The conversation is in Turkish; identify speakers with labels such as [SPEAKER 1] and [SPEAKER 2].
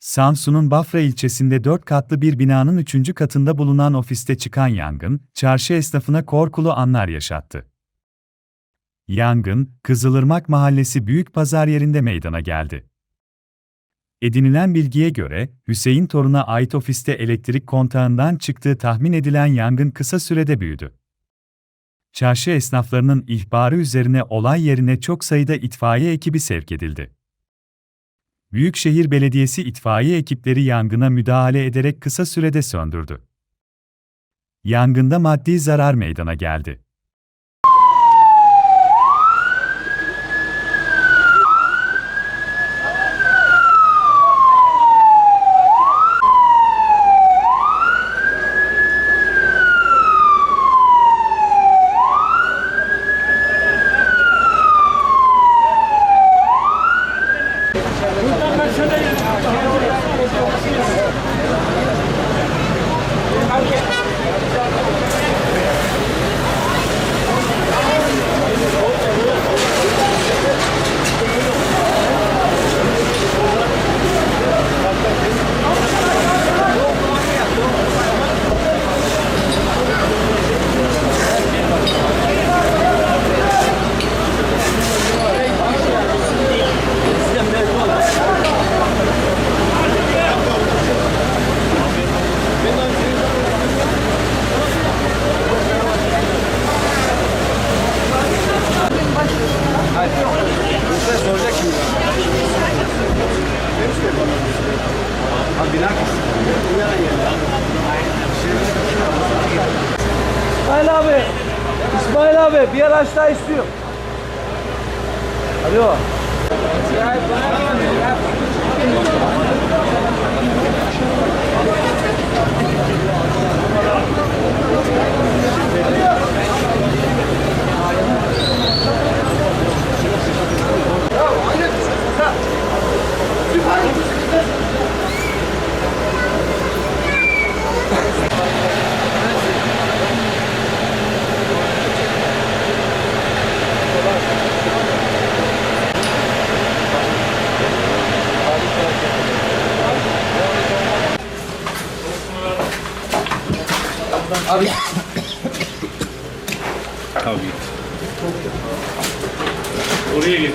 [SPEAKER 1] Samsun'un Bafra ilçesinde dört katlı bir binanın üçüncü katında bulunan ofiste çıkan yangın, çarşı esnafına korkulu anlar yaşattı. Yangın, Kızılırmak Mahallesi Büyük Pazar yerinde meydana geldi. Edinilen bilgiye göre, Hüseyin Torun'a ait ofiste elektrik kontağından çıktığı tahmin edilen yangın kısa sürede büyüdü. Çarşı esnaflarının ihbarı üzerine olay yerine çok sayıda itfaiye ekibi sevk edildi. Büyükşehir Belediyesi itfaiye ekipleri yangına müdahale ederek kısa sürede söndürdü. Yangında maddi zarar meydana geldi.
[SPEAKER 2] İsmail abi, İsmail abi bir araç daha istiyor. Alo.
[SPEAKER 3] Oraya geç.